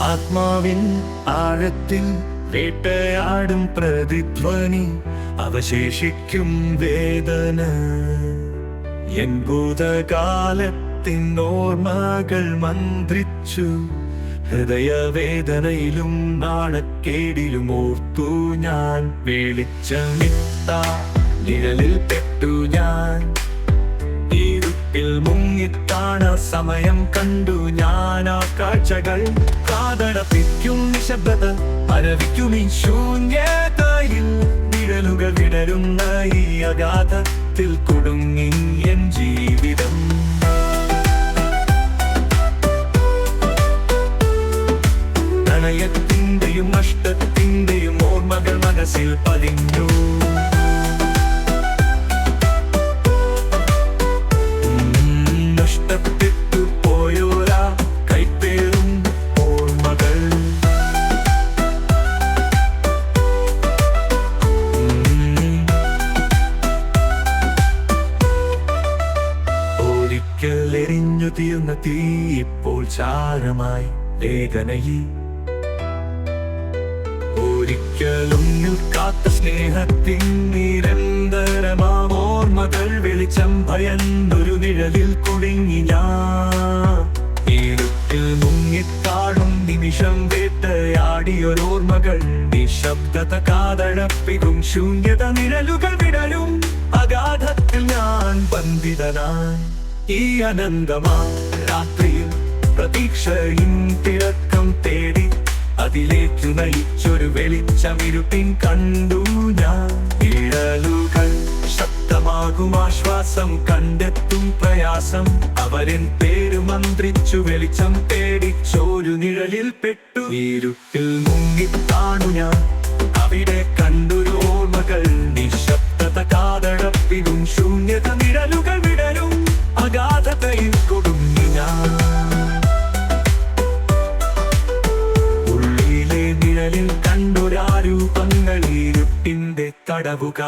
ആത്മാവിൻ ആഴത്തിൽ വേട്ടയാടും പ്രതിധ്വനി അവശേഷിക്കും വേദന. എൻ ഭൂതകാലത്തിൻ ഓർമ്മകൾ മന്ത്രിച്ചു ഹൃദയവേദനയിലും നാണക്കേടിലും ഓർത്തു ഞാൻ. വെളിച്ചമിട്ട നിഴലിൽ പെട്ടു ഞാൻ. ഇരുട്ടിൽ മുങ്ങിത്താണ സമയം കണ്ടു ഞാൻ ആ കാഴ്ചകൾ. കാതടപ്പിക്കും നിശബ്ദത അരവിക്കും ഈ ശൂന്യതയിൽ. നിഴലുകൾ വിടരുന്ന ഈ അഗാധത്തിൽ കുടുങ്ങി എൻ ജീവിതം. പ്രണയത്തിന്റെയും നഷ്ടത്തിന്റെയും ഓർമ്മകൾ മനസ്സിൽ പതിഞ്ഞു. തീർന്ന തീ ഇപ്പോൾ ചാരമായി വേദനയിൽ. ഒരിക്കലും നിൽക്കാത്ത സ്നേഹത്തിൻ നിരന്തരമാം ഓർമ്മകൾ വെളിച്ചം ഭയന്നൊരു നിഴലിൽ കുടുങ്ങി ഞാൻ. മുങ്ങിത്താടും നിമിഷം വേട്ടയാടിയൊരോർമ്മകൾ നിശബ്ദത കാതഴപ്പിക്കും ശൂന്യത നിഴലുകൾ വിടലും അഗാധത്തിൽ ഞാൻ ബന്ധിതനായി. ഈ അനന്തമാ രാത്രിയിൽ പ്രതീക്ഷയും തിളക്കം തേടി അതിലേക്കു നയിച്ചൊരു വെളിച്ചമിരുപ്പിൻ കണ്ടു ഞാൻ. ഇഴലുകൾ ശക്തമാകും ആശ്വാസം കണ്ടെത്തും പ്രയാസം. അവരൻ പേര് മന്ത്രിച്ചു വെളിച്ചം തേടിച്ചോരു നിഴലിൽ പെട്ടു. ഇരുട്ടിൽ മുങ്ങിത്താണു ഞാൻ. അവിടെ കണ്ടൊരു കണ്ടൊരാരൂപങ്ങൾ തടവുക.